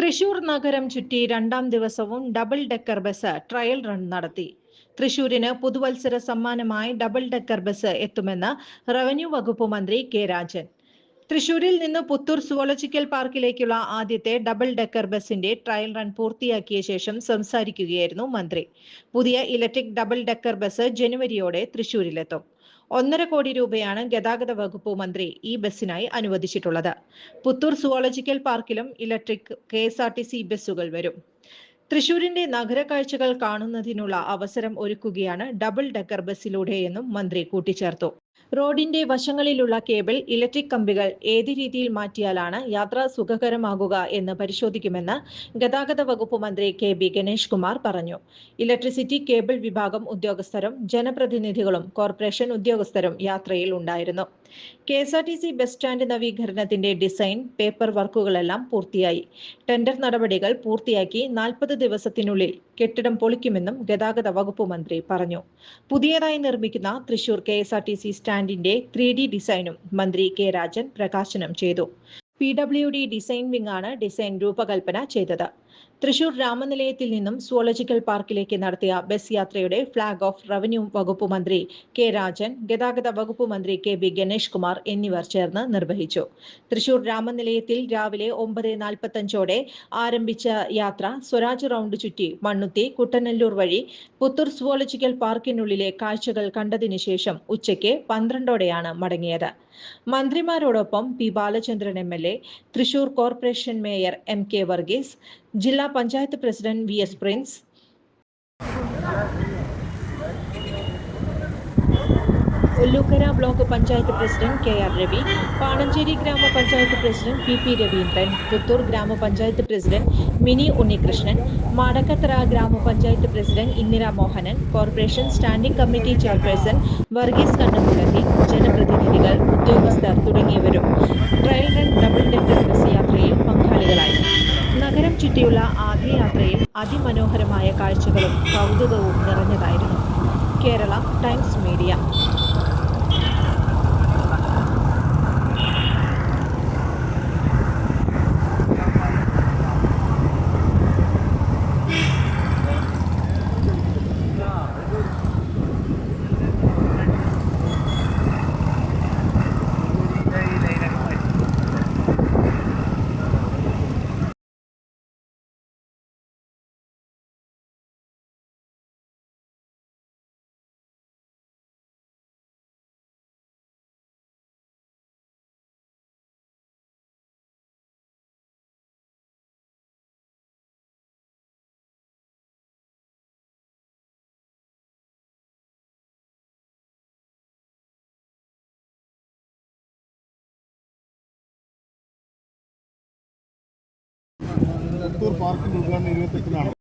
തൃശൂർ നഗരം ചുറ്റി രണ്ടാം ദിവസവും double decker bus trial run നടത്തി. തൃശൂരിന് പുതുവത്സര സമ്മാനമായി ഡബിൾ ഡെക്കർ ബസ് എത്തുമെന്ന് റവന്യൂ വകുപ്പ് മന്ത്രി കെ രാജൻ. തൃശൂരിൽ നിന്ന് പുത്തൂർ സുവോളജിക്കൽ പാർക്കിലേക്കുള്ള ആദ്യത്തെ ഡബിൾ ഡെക്കർ ബസിന്റെ ട്രയൽ റൺ പൂർത്തിയാക്കിയ ശേഷം സംസാരിക്കുകയായിരുന്നു മന്ത്രി. പുതിയ ഇലക്ട്രിക് ഡബിൾ ഡെക്കർ ബസ് ജനുവരിയോടെ തൃശൂരിലെത്തും. ഒന്നര കോടി രൂപയാണ് ഗതാഗത വകുപ്പ് മന്ത്രി ഈ ബസ്സിനായി അനുവദിച്ചിട്ടുള്ളത്. Puthur zoological പാർക്കിലും electric K S R T C ബസ്സുകൾ വരും. തൃശൂരിന്റെ നഗര കാഴ്ചകൾ കാണുന്നതിനുള്ള അവസരം ഒരുക്കുകയാണ് ഡബിൾ ഡെക്കർ ബസ്സിലൂടെയെന്നും മന്ത്രി കൂട്ടിച്ചേർത്തു. റോഡിന്റെ വശങ്ങളിലുള്ള കേബിൾ ഇലക്ട്രിക് കമ്പികൾ ഏത് രീതിയിൽ മാറ്റിയാലാണ് യാത്ര സുഖകരമാകുക എന്ന് പരിശോധിക്കുമെന്ന് ഗതാഗത വകുപ്പ് മന്ത്രി കെ ബി ഗണേഷ് കുമാർ പറഞ്ഞു. ഇലക്ട്രിസിറ്റി കേബിൾ വിഭാഗം ഉദ്യോഗസ്ഥരും ജനപ്രതിനിധികളും കോർപ്പറേഷൻ ഉദ്യോഗസ്ഥരും യാത്രയിൽ ഉണ്ടായിരുന്നു. K S R T C bus stand നവീകരണത്തിന്റെ design paper വർക്കുകളെല്ലാം പൂർത്തിയായി. ടെൻഡർ നടപടികൾ പൂർത്തിയാക്കി നാൽപ്പത് ദിവസത്തിനുള്ളിൽ കെട്ടിടം പൊളിക്കുമെന്നും ഗതാഗത വകുപ്പ് മന്ത്രി പറഞ്ഞു. പുതിയതായി നിർമ്മിക്കുന്ന Thrissur K S R T C സ്റ്റാൻഡിന്റെ three D ഡിസൈനും മന്ത്രി കെ രാജൻ പ്രകാശനം ചെയ്തു. P W D design wing ആണ് ഡിസൈൻ രൂപകൽപ്പന ചെയ്തത്. തൃശൂർ രാമനിലയത്തിൽ നിന്നും സുവോളജിക്കൽ പാർക്കിലേക്ക് നടത്തിയ ബസ് യാത്രയുടെ ഫ്ളാഗ് ഓഫ് റവന്യൂ വകുപ്പ് മന്ത്രി കെ രാജൻ ഗതാഗത വകുപ്പ് മന്ത്രി കെ ബി ഗണേഷ് കുമാർ എന്നിവർ ചേർന്ന് നിർവഹിച്ചു. തൃശൂർ രാമനിലയത്തിൽ രാവിലെ ഒമ്പത് നാൽപ്പത്തഞ്ചോടെ ആരംഭിച്ച യാത്ര സ്വരാജ് റൗണ്ട് ചുറ്റി മണ്ണുത്തി കുട്ടനെല്ലൂർ വഴി പുത്തൂർ സുവോളജിക്കൽ പാർക്കിനുള്ളിലെ കാഴ്ചകൾ കണ്ടതിനു ശേഷം ഉച്ചയ്ക്ക് പന്ത്രണ്ടോടെയാണ് മടങ്ങിയത്. മന്ത്രിമാരോടൊപ്പം P Balachandran M L A Thrissur corporation mayor M K Varghese ജില്ലാ panchayat president V S Prince. Ollukkara block panchayat president K R Ravi. Panancheri ഗ്രാമപഞ്ചായത്ത് president P P Raveendran. Puthur ഗ്രാമപഞ്ചായത്ത് പ്രസിഡന്റ് മിനി ഉണ്ണികൃഷ്ണൻ. മാടക്കത്തറ ഗ്രാമപഞ്ചായത്ത് president Indira Mohanan. Corporation standing committee chairperson Varghese Kannamulathi ജനപ്രതിനിധികൾ ഉദ്യോഗസ്ഥർ തുടങ്ങിയവരും trial run double decker bus യാത്രയിൽ പങ്കാളികളായി. നഗരം ചുറ്റിയുള്ള ആദ്യ യാത്രയിൽ അതിമനോഹരമായ കാഴ്ചകളും കൗതുകവും നിറഞ്ഞതായിരുന്നു. കേരള ടൈംസ് മീഡിയ പുത്തൂർ പാർക്കിന്റെ ഉദ്ഘാടനം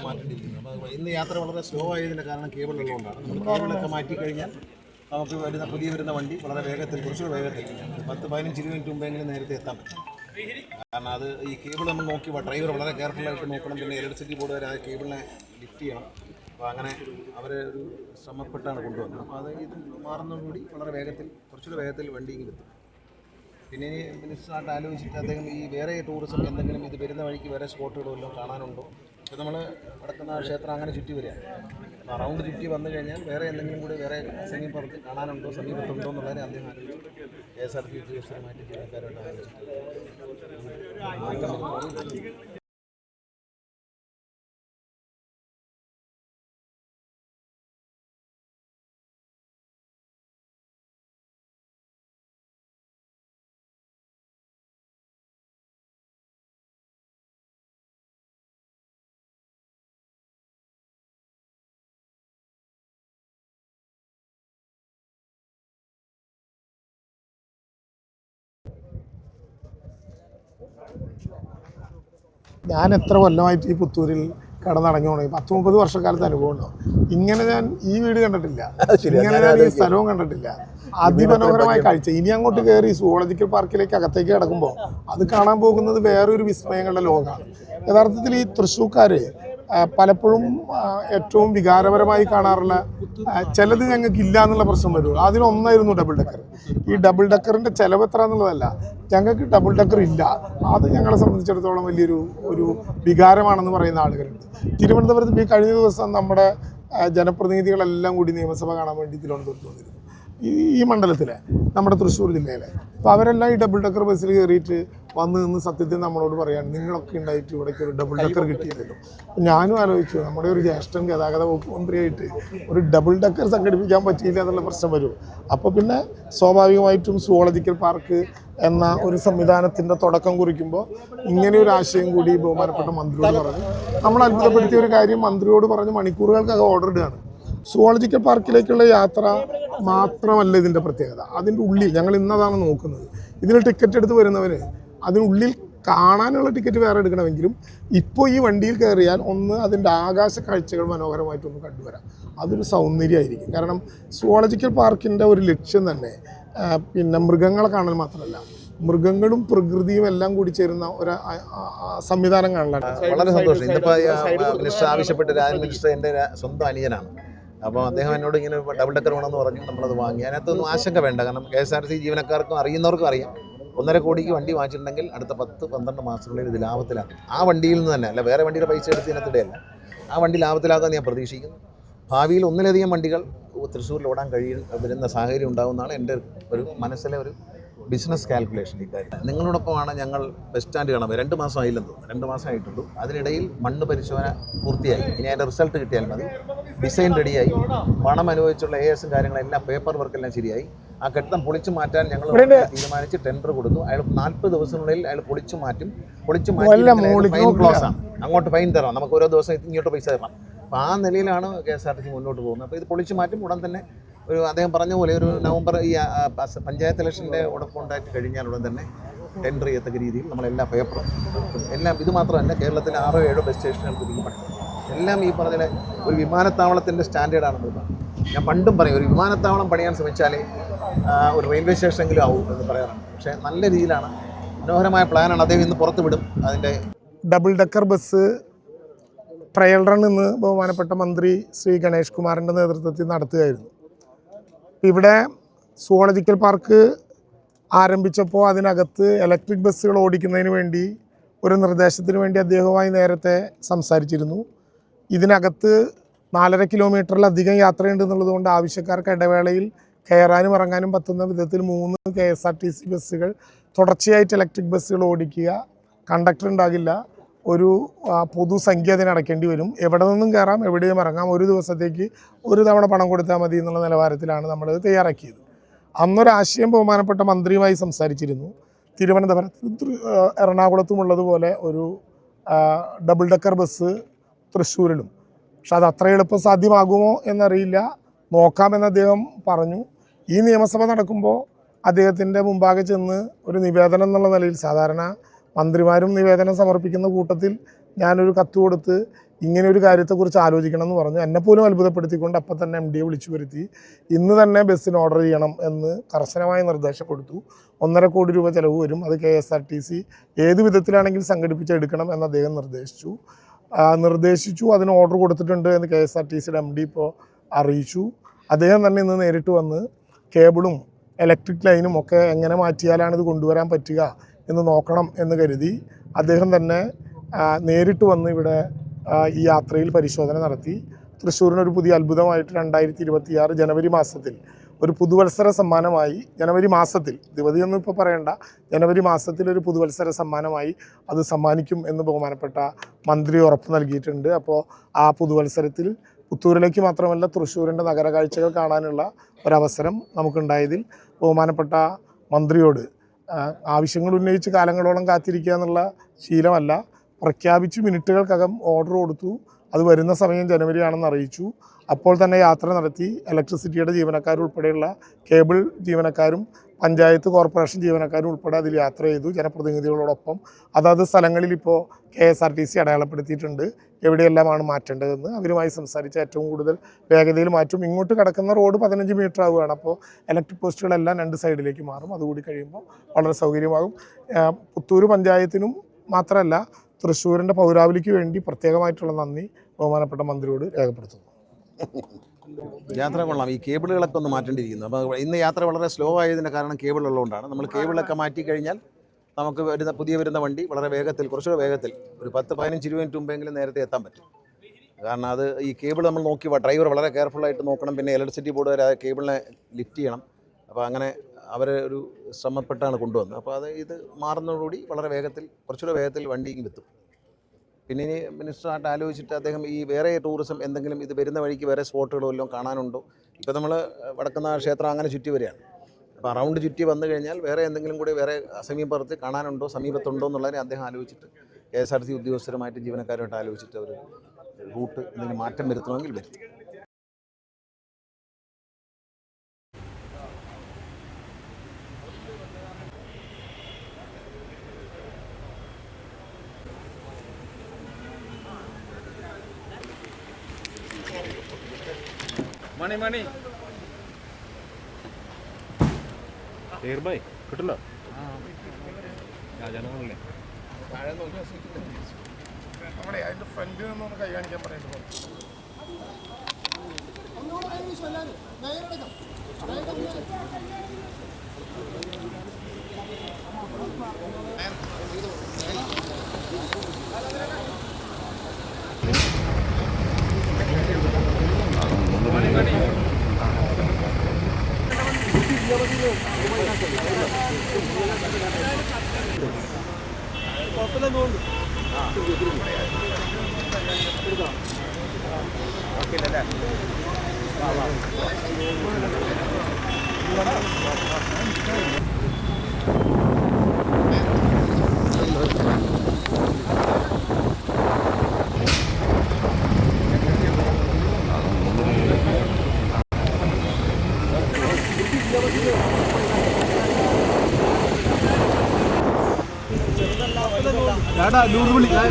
ഇരുപത്തെട്ടിനാണ് മാറ്റേണ്ടിയിരിക്കുന്നത് അപ്പോൾ ഇന്ന് യാത്ര വളരെ സ്ലോ ആയതിന്റെ കാരണം കേബിൾ ഉള്ളതുകൊണ്ടാണ്. നമ്മൾ കേബിളൊക്കെ മാറ്റി കഴിഞ്ഞാൽ നമുക്ക് വരുന്ന പുതിയ വരുന്ന വണ്ടി വളരെ വേഗത്തിൽ കുറച്ചുകൂടി വേഗത്തിൽ പത്ത് പതിനഞ്ച് മിനിറ്റ് മുമ്പെങ്കിലും നേരത്തെ എത്താൻ പറ്റും. കാരണം അത് ഈ കേബിൾ നമ്മൾ നോക്കി ഡ്രൈവർ വളരെ കെയർഫുള്ളായിട്ട് നോക്കണം. പിന്നെ ഇലക്ട്രിസിറ്റി ബോർഡ് വരെ ആ കേബിളിനെ ലിഫ്റ്റ് ചെയ്യണം. അപ്പോൾ അങ്ങനെ അവർ ഒരു ശ്രമപ്പെട്ടാണ് കൊണ്ടുവന്നത്. അപ്പോൾ അത് ഇത് മാറുന്നതോടുകൂടി വളരെ വേഗത്തിൽ കുറച്ചുകൂടി വേഗത്തിൽ വണ്ടി ഇങ്ങനെ എത്തും. പിന്നെ ഇനി മിനിസ്റ്ററായിട്ട് ആലോചിച്ചിട്ട് അദ്ദേഹം ഈ വേറെ ടൂറിസം എന്തെങ്കിലും ഇത് വരുന്ന വഴിക്ക് വേറെ സ്പോട്ടുകളോ കാണാനുണ്ടോ? ഇപ്പോൾ നമ്മൾ വടക്കുന്ന ക്ഷേത്രം അങ്ങനെ ചുറ്റി വരിക. അപ്പോൾ റൗണ്ട് ചുറ്റി വന്നു കഴിഞ്ഞാൽ വേറെ എന്തെങ്കിലും കൂടി വേറെ സമീപത്ത് കാണാനുണ്ടോ സമീപത്തുണ്ടോ എന്നുള്ളവരെ അദ്ദേഹം ആലോചിച്ചു കെ എസ് ആർ ടി ഉദ്യോഗസ്ഥരുമായിട്ട് ജീവനക്കാരുമായിട്ട് ആലോചിച്ചിട്ട്. ഞാൻ എത്ര കൊല്ലമായിട്ട് ഈ പുത്തൂരിൽ കടന്നടങ്ങി പോകണം പത്ത് മുപ്പത് വർഷക്കാലത്ത് അനുഭവം ഉണ്ടാവും ഇങ്ങനെ ഞാൻ ഈ വീട് കണ്ടിട്ടില്ല. ഇങ്ങനെ ഞാൻ ഈ സ്ഥലവും കണ്ടിട്ടില്ല. അതിമനോഹരമായ കാഴ്ച. ഇനി അങ്ങോട്ട് കയറി സുവോളജിക്കൽ പാർക്കിലേക്ക് അകത്തേക്ക് കിടക്കുമ്പോൾ അത് കാണാൻ പോകുന്നത് വേറൊരു വിസ്മയങ്ങളുടെ ലോകമാണ്. യഥാർത്ഥത്തിൽ ഈ തൃശ്ശൂക്കാര് പലപ്പോഴും ഏറ്റവും വികാരപരമായി കാണാറുള്ള ചിലത് ഞങ്ങൾക്ക് ഇല്ല എന്നുള്ള പ്രശ്നം വരുള്ളൂ. അതിനൊന്നായിരുന്നു ഡബിൾ ഡെക്കർ ഈ ഡബിൾ ഡെക്കറിന്റെ ചിലവ് എത്ര എന്നുള്ളതല്ല ഞങ്ങൾക്ക് ഡബിൾ ഡെക്കർ ഇല്ല. അത് ഞങ്ങളെ സംബന്ധിച്ചിടത്തോളം വലിയൊരു ഒരു വികാരമാണെന്ന് പറയുന്ന ആളുകളുണ്ട്. തിരുവനന്തപുരത്ത് ഈ കഴിഞ്ഞ ദിവസം നമ്മുടെ ജനപ്രതിനിധികളെല്ലാം കൂടി നിയമസഭ കാണാൻ വേണ്ടി തിരുവനന്തപുരത്ത് വന്നിരുന്നു. ഈ മണ്ഡലത്തിലെ നമ്മുടെ തൃശ്ശൂർ ജില്ലയിലെ. അപ്പോൾ അവരെല്ലാം ഈ ഡബിൾ ഡെക്കർ ബസ്സിൽ കയറിയിട്ട് വന്ന് നിന്ന് സത്യത്തിൽ നമ്മളോട് പറയാണ് നിങ്ങളൊക്കെ ഉണ്ടായിട്ട് ഇവിടേക്ക് ഒരു ഡബിൾ ഡക്കർ കിട്ടിയില്ലല്ലോ ഞാനും ആലോചിച്ചു നമ്മുടെ ഒരു ജ്യേഷ്ഠൻ ഗതാഗത വകുപ്പ് മന്ത്രിയായിട്ട് ഒരു ഡബിൾ ഡക്കർ സംഘടിപ്പിക്കാൻ പറ്റിയില്ല എന്നുള്ള പ്രശ്നം വരും. അപ്പോൾ പിന്നെ സ്വാഭാവികമായിട്ടും സുവോളജിക്കൽ പാർക്ക് എന്ന ഒരു സംവിധാനത്തിന്റെ തുടക്കം കുറിക്കുമ്പോൾ ഇങ്ങനെ ഒരു ആശയം കൂടി ബഹുമാനപ്പെട്ട മന്ത്രിയോട് പറഞ്ഞു. നമ്മൾ അത്ഭുതപ്പെടുത്തിയ ഒരു കാര്യം മന്ത്രിയോട് പറഞ്ഞ് മണിക്കൂറുകൾക്കകം ഓർഡർ ഇടുകയാണ്. സുവോളജിക്കൽ പാർക്കിലേക്കുള്ള യാത്ര മാത്രമല്ല ഇതിന്റെ പ്രത്യേകത. അതിന്റെ ഉള്ളിൽ ഞങ്ങൾ ഇന്നതാണ് നോക്കുന്നത്. ഇതിന് ടിക്കറ്റ് എടുത്ത് വരുന്നവന് അതിനുള്ളിൽ കാണാനുള്ള ടിക്കറ്റ് വേറെ എടുക്കണമെങ്കിലും ഇപ്പോൾ ഈ വണ്ടിയിൽ കയറിയാൽ ഒന്ന് അതിന്റെ ആകാശ കാഴ്ചകൾ മനോഹരമായിട്ടൊന്ന് കണ്ടുവരാം. അതൊരു സൗന്ദര്യമായിരിക്കും. കാരണം സുവോളജിക്കൽ പാർക്കിന്റെ ഒരു ലക്ഷ്യം തന്നെ പിന്നെ മൃഗങ്ങളെ കാണൽ മാത്രമല്ല മൃഗങ്ങളും പ്രകൃതിയും എല്ലാം കൂടി ചേരുന്ന ഒരു സംവിധാനം കാണലാണ്. വളരെ സന്തോഷം. ഇന്നിപ്പോൾ മിനിസ്റ്റർ ആവശ്യപ്പെട്ട് രാജൻ മിനിസ്റ്റർ എന്റെ സ്വന്തം അനിയനാണ്. അപ്പോൾ അദ്ദേഹം എന്നോട് ഇങ്ങനെ ഡബിൾ ഡെക്കർ വേണമെന്ന് പറഞ്ഞു നമ്മളത് വാങ്ങി. അതിനകത്തൊന്നും ആശങ്ക വേണ്ട. കാരണം കെ എസ് ആർ സി ജീവനക്കാർക്കും അറിയുന്നവർക്കും അറിയാം. ഒന്നര കോടിക്ക് വണ്ടി വാങ്ങിച്ചിട്ടുണ്ടെങ്കിൽ അടുത്ത പത്ത് പന്ത്രണ്ട് മാസത്തിനുള്ളിൽ ഇത് ലാഭത്തിലാക്കും. ആ വണ്ടിയിൽ നിന്ന് തന്നെ അല്ല വേറെ വണ്ടിയുടെ പൈസ എടുത്ത് ഇതിനകത്തിടെയല്ല. ആ വണ്ടി ലാഭത്തിലാക്കാൻ ഞാൻ പ്രതീക്ഷിക്കുന്നു. ഭാവിയിൽ ഒന്നിലധികം വണ്ടികൾ തൃശ്ശൂരിൽ ഓടാൻ കഴിയും വരുന്ന സാഹചര്യം ഉണ്ടാകുമെന്നാണ് എന്റെ ഒരു മനസ്സിലെ ഒരു ബിസിനസ് കാൽക്കുലേഷൻ ഇക്കാര്യം നിങ്ങളോടൊപ്പമാണ് ഞങ്ങൾ ബസ് സ്റ്റാൻഡ് കാണാൻ രണ്ട് മാസം ആയില്ലെന്നു തോന്നുന്നു. രണ്ട് മാസം ആയിട്ടുള്ളൂ അതിനിടയിൽ മണ്ണ് പരിശോധന പൂർത്തിയായി. ഇനി അതിന്റെ റിസൾട്ട് കിട്ടിയാൽ മതി. ഡിസൈൻ റെഡിയായി പണം അനുവദിച്ചുള്ള എ എസും കാര്യങ്ങളെല്ലാം പേപ്പർ വർക്കെല്ലാം ശരിയായി. ആ കെട്ടിടം പൊളിച്ചു മാറ്റാൻ ഞങ്ങൾ തീരുമാനിച്ച് ടെൻഡർ കൊടുത്തു. അയാൾ നാൽപ്പത് ദിവസത്തിനുള്ളിൽ അയാൾ പൊളിച്ചു മാറ്റും. പൊളിച്ചു മാറ്റും ഫൈൻ ക്ലോസ് ആണ്. അങ്ങോട്ട് ഫൈൻ തരണം. നമുക്ക് ഓരോ ദിവസം ഇങ്ങോട്ട് പൈസ തരണം. അപ്പോൾ ആ നിലയിലാണ് K S R T C മുന്നോട്ട് പോകുന്നത്. അപ്പോൾ ഇത് പൊളിച്ചു മാറ്റും. ഉടൻ തന്നെ ഒരു അദ്ദേഹം പറഞ്ഞ പോലെ ഒരു നവംബർ ഈ പഞ്ചായത്ത് ഇലക്ഷന്റെ ഉടൻ കോണ്ടാക്ട് കഴിഞ്ഞാൽ ഉടൻ തന്നെ ടെൻഡർ ചെയ്യത്തക്ക രീതിയിൽ നമ്മളെല്ലാ പേപ്പറും എല്ലാം ഇത് മാത്രമല്ല കേരളത്തിലെ ആറോ ഏഴോ ബസ് സ്റ്റേഷനുകൾ പുതുക്കി പണിതു എല്ലാം ഈ പറഞ്ഞ ഒരു വിമാനത്താവളത്തിന്റെ സ്റ്റാൻഡേർഡാണ് നമ്മൾ ഞാൻ പണ്ടും പറയും ഒരു വിമാനത്താവളം പണിയാൻ ശ്രമിച്ചാലേ ഒരു റെയിൽവേ സ്റ്റേഷനെങ്കിലും ആവും എന്ന് പറയാറുണ്ട്. പക്ഷേ നല്ല രീതിയിലാണ്. മനോഹരമായ പ്ലാനാണ് അദ്ദേഹം ഇന്ന് പുറത്ത് വിടും. അതിന്റെ double decker bus trial run ഇന്ന് ബഹുമാനപ്പെട്ട മന്ത്രി ശ്രീ ഗണേഷ് കുമാറിന്റെ നേതൃത്വത്തിൽ നടത്തുകയായിരുന്നു. ഇവിടെ സുവോളജിക്കൽ പാർക്ക് ആരംഭിച്ചപ്പോൾ അതിനകത്ത് ഇലക്ട്രിക് ബസ്സുകൾ ഓടിക്കുന്നതിന് വേണ്ടി ഒരു നിർദ്ദേശത്തിന് വേണ്ടി അദ്ദേഹവുമായി നേരത്തെ സംസാരിച്ചിരുന്നു. ഇതിനകത്ത് നാലര കിലോമീറ്ററിലധികം യാത്രയുണ്ട് എന്നുള്ളതുകൊണ്ട് ആവശ്യക്കാർക്ക് ഇടവേളയിൽ കയറാനും ഇറങ്ങാനും പറ്റുന്ന വിധത്തിൽ മൂന്ന് K S R T C ബസ്സുകൾ തുടർച്ചയായിട്ട് ഇലക്ട്രിക് ബസ്സുകൾ ഓടിക്കുക. കണ്ടക്ടർ ഉണ്ടാകില്ല. ഒരു പൊതുസംഖ്യ അതിന് അടയ്ക്കേണ്ടി വരും. എവിടെ നിന്നും കയറാം എവിടെയും ഇറങ്ങാം ഒരു ദിവസത്തേക്ക് ഒരു തവണ പണം കൊടുത്താൽ മതി എന്നുള്ള നിലവാരത്തിലാണ് നമ്മളത് തയ്യാറാക്കിയത്. അന്നൊരാശയം ബഹുമാനപ്പെട്ട മന്ത്രിയുമായി സംസാരിച്ചിരുന്നു. തിരുവനന്തപുരത്ത് തൃ- ആ, എറണാകുളത്തും ഉള്ളതുപോലെ ഒരു ഡബിൾ ഡക്കർ ബസ് തൃശ്ശൂരിലും പക്ഷെ അത് അത്ര എളുപ്പം സാധ്യമാകുമോ എന്നറിയില്ല. നോക്കാമെന്ന് അദ്ദേഹം പറഞ്ഞു. ഈ നിയമസഭ നടക്കുമ്പോൾ അദ്ദേഹത്തിന്റെ മുമ്പാകെ ചെന്ന് ഒരു നിവേദനം എന്നുള്ള നിലയിൽ സാധാരണ മന്ത്രിമാരും നിവേദനം സമർപ്പിക്കുന്ന കൂട്ടത്തിൽ ഞാനൊരു കത്ത് കൊടുത്ത് ഇങ്ങനെ ഒരു കാര്യത്തെക്കുറിച്ച് ആലോചിക്കണം എന്ന് പറഞ്ഞു. എന്നെപ്പോലും അത്ഭുതപ്പെടുത്തിക്കൊണ്ട് അപ്പം തന്നെ എം ഡിയെ വിളിച്ചു വരുത്തി. ഇന്ന് തന്നെ ബസ്സിന് ഓർഡർ ചെയ്യണം എന്ന് കർശനമായ നിർദ്ദേശം കൊടുത്തു. ഒന്നര കോടി രൂപ ചിലവ് വരും. അത് K S R T C ഏത് വിധത്തിലാണെങ്കിലും സംഘടിപ്പിച്ചെടുക്കണം എന്ന് അദ്ദേഹം നിർദ്ദേശിച്ചു. നിർദ്ദേശിച്ചു അതിന് ഓർഡർ കൊടുത്തിട്ടുണ്ട് എന്ന് കെ എസ് ആർ ടി സിയുടെ എം ഡി ഇപ്പോൾ അറിയിച്ചു. അദ്ദേഹം തന്നെ ഇന്ന് നേരിട്ട് വന്ന് കേബിളും ഇലക്ട്രിക് ലൈനും ഒക്കെ എങ്ങനെ മാറ്റിയാലാണ് ഇത് കൊണ്ടുവരാൻ പറ്റുക എന്ന് നോക്കണം എന്ന് കരുതി. അദ്ദേഹം തന്നെ നേരിട്ട് വന്ന് ഇവിടെ ഈ യാത്രയിൽ പരിശോധന നടത്തി. തൃശ്ശൂരിനൊരു പുതിയ അത്ഭുതമായിട്ട് രണ്ടായിരത്തി ഇരുപത്തിയാറ് ജനുവരി മാസത്തിൽ ഒരു പുതുവത്സര സമ്മാനമായി ജനുവരി മാസത്തിൽ ദിവതിയൊന്നും ഇപ്പോൾ പറയണ്ട ജനുവരി മാസത്തിൽ ഒരു പുതുവത്സര സമ്മാനമായി അത് സമ്മാനിക്കും എന്ന് ബഹുമാനപ്പെട്ട മന്ത്രി ഉറപ്പ് നൽകിയിട്ടുണ്ട്. അപ്പോൾ ആ പുതുവത്സരത്തിൽ പുത്തൂരിലേക്ക് മാത്രമല്ല തൃശ്ശൂരിന്റെ നഗര കാഴ്ചകൾ കാണാനുള്ള ഒരവസരം നമുക്കുണ്ടായതിൽ ബഹുമാനപ്പെട്ട മന്ത്രിയോട് ആവശ്യങ്ങൾ ഉന്നയിച്ച് കാലങ്ങളോളം കാത്തിരിക്കുക എന്നുള്ള ശീലമല്ല പ്രഖ്യാപിച്ച് മിനിറ്റുകൾക്കകം ഓർഡർ കൊടുത്തു. അത് വരുന്ന സമയം ജനുവരി ആണെന്ന് അറിയിച്ചു. അപ്പോൾ തന്നെ യാത്ര നടത്തി. ഇലക്ട്രിസിറ്റിയുടെ ജീവനക്കാരുൾപ്പെടെയുള്ള കേബിൾ ജീവനക്കാരും പഞ്ചായത്ത് കോർപ്പറേഷൻ ജീവനക്കാരും ഉൾപ്പെടെ അതിൽ യാത്ര ചെയ്തു. ജനപ്രതിനിധികളോടൊപ്പം. അതാത് സ്ഥലങ്ങളിൽ ഇപ്പോൾ K S R T C അടയാളപ്പെടുത്തിയിട്ടുണ്ട്. എവിടെയെല്ലാമാണ് മാറ്റേണ്ടതെന്ന് അവരുമായി സംസാരിച്ച് ഏറ്റവും കൂടുതൽ വേഗതയിൽ മാറ്റും. ഇങ്ങോട്ട് കിടക്കുന്ന റോഡ് പതിനഞ്ച് മീറ്റർ ആവുകയാണ്. അപ്പോൾ ഇലക്ട്രിക് പോസ്റ്റുകളെല്ലാം രണ്ട് സൈഡിലേക്ക് മാറും. അതുകൂടി കഴിയുമ്പോൾ വളരെ സൗകര്യമാകും. പുത്തൂർ പഞ്ചായത്തിനും മാത്രമല്ല തൃശ്ശൂരിന്റെ പൗരാവലിക്ക് വേണ്ടി പ്രത്യേകമായിട്ടുള്ള നന്ദി ബഹുമാനപ്പെട്ട മന്ത്രിയോട് രേഖപ്പെടുത്തുന്നു. യാത്ര കൊള്ളാം. ഈ കേബിളുകളൊക്കെ ഒന്ന് മാറ്റേണ്ടിയിരിക്കുന്നു. അപ്പോൾ ഇന്ന് യാത്ര വളരെ സ്ലോ ആയതിന്റെ കാരണം കേബിൾ ഉള്ളതുകൊണ്ടാണ്. നമ്മൾ കേബിളൊക്കെ മാറ്റി കഴിഞ്ഞാൽ നമുക്ക് വരുന്ന പുതിയ വരുന്ന വണ്ടി വളരെ വേഗത്തിൽ കുറച്ചുകൂടെ വേഗത്തിൽ ഒരു പത്ത് പതിനഞ്ച് ഇരുപത് മിനിറ്റ് മുമ്പെങ്കിലും നേരത്തെ എത്താൻ പറ്റും. കാരണം അത് ഈ കേബിൾ നമ്മൾ നോക്കി ഡ്രൈവർ വളരെ കെയർഫുള്ളായിട്ട് നോക്കണം. പിന്നെ ഇലക്ട്രിസിറ്റി ബോർഡ് വരെ ആ കേബിളിനെ ലിഫ്റ്റ് ചെയ്യണം. അപ്പോൾ അങ്ങനെ അവർ ഒരു ശ്രമപ്പെട്ടാണ് കൊണ്ടുവന്നത്. അപ്പോൾ അത് ഇത് മാറുന്നതോടുകൂടി വളരെ വേഗത്തിൽ കുറച്ചുകൂടെ വേഗത്തിൽ വണ്ടി എത്തും. പിന്നെ ഇനി മിനിസ്റ്ററായിട്ട് ആലോചിച്ചിട്ട് അദ്ദേഹം ഈ വേറെ ടൂറിസം എന്തെങ്കിലും ഇത് വരുന്ന വഴിക്ക് വേറെ സ്പോട്ടുകളോ എല്ലാം കാണാനുണ്ടോ? ഇപ്പോൾ നമ്മൾ വടക്കുന്ന ക്ഷേത്രം അങ്ങനെ ചുറ്റി വരികയാണ്. അപ്പോൾ അറൗണ്ട് ചുറ്റി വന്നു കഴിഞ്ഞാൽ വേറെ എന്തെങ്കിലും കൂടി വേറെ സമീപത്ത് കാണാനുണ്ടോ സമീപത്തുണ്ടോ എന്നുള്ളതിനെ അദ്ദേഹം ആലോചിച്ചിട്ട് കെ എസ് ആർ സി ഉദ്യോഗസ്ഥരുമായിട്ട് ജീവനക്കാരുമായിട്ട് ആലോചിച്ചിട്ട് അവർ റൂട്ട് എന്തെങ്കിലും മാറ്റം വരുത്തണമെങ്കിൽ വരുത്തും. മണി മണി. കിട്ടല്ലോ ഫ്രണ്ട് നമ്മുടെ അതിന്റെ ഫ്രണ്ടിൽ നിന്നൊന്ന് കൈ കാണിക്കാൻ പറയുന്നത്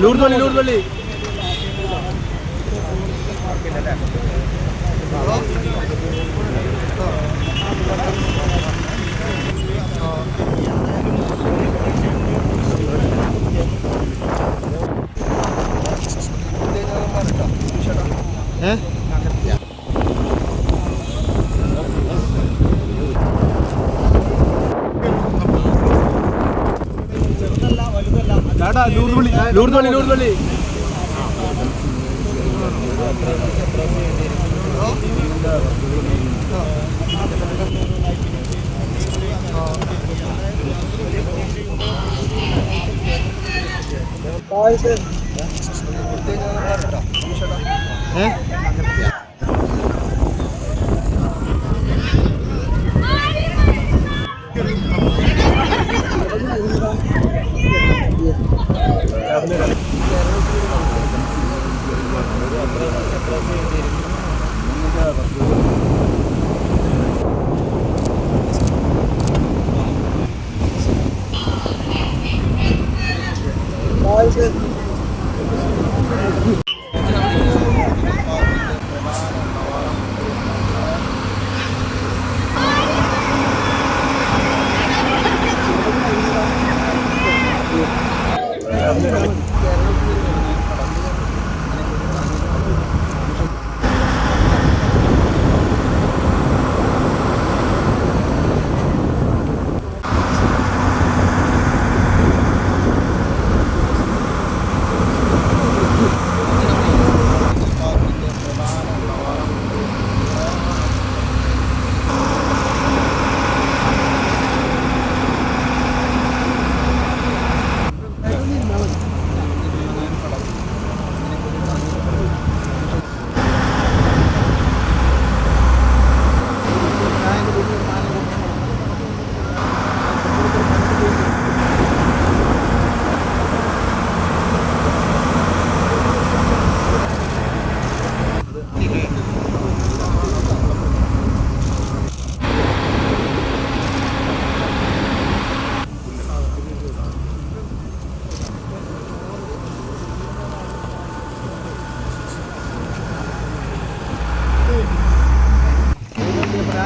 ലൂർദൊള്ളി ലൂർദൊള്ളി ലൂർദോളി ലൂർദോളി. ഏഹ്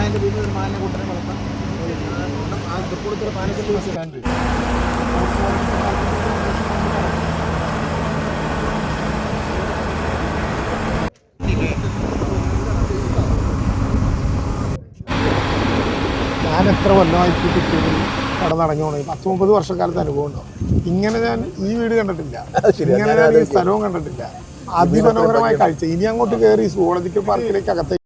അതിൽ വീട്ടിൽ ഒരു കൂട്ടരെ വളർത്താം ആ തൃപ്പൂണിത്തുറ പാനക്കൽ സ്റ്റാൻഡ് ഞാൻ എത്ര കൊല്ലമായിട്ട് കിട്ടിയതിൽ കട നടഞ്ഞു പോണേ പത്ത് മുപ്പത് വർഷക്കാലത്ത് അനുഭവം ഉണ്ടാവും ഇങ്ങനെ ഞാൻ ഈ വീട് കണ്ടിട്ടില്ല. ഇങ്ങനെ ഞാൻ ഈ സ്ഥലവും കണ്ടിട്ടില്ല. അതിമനോഹരമായ കാഴ്ച. ഇനി അങ്ങോട്ട് കയറി സുവോളജിക്കൽ പാർക്കിലേക്ക് അകത്തേക്ക്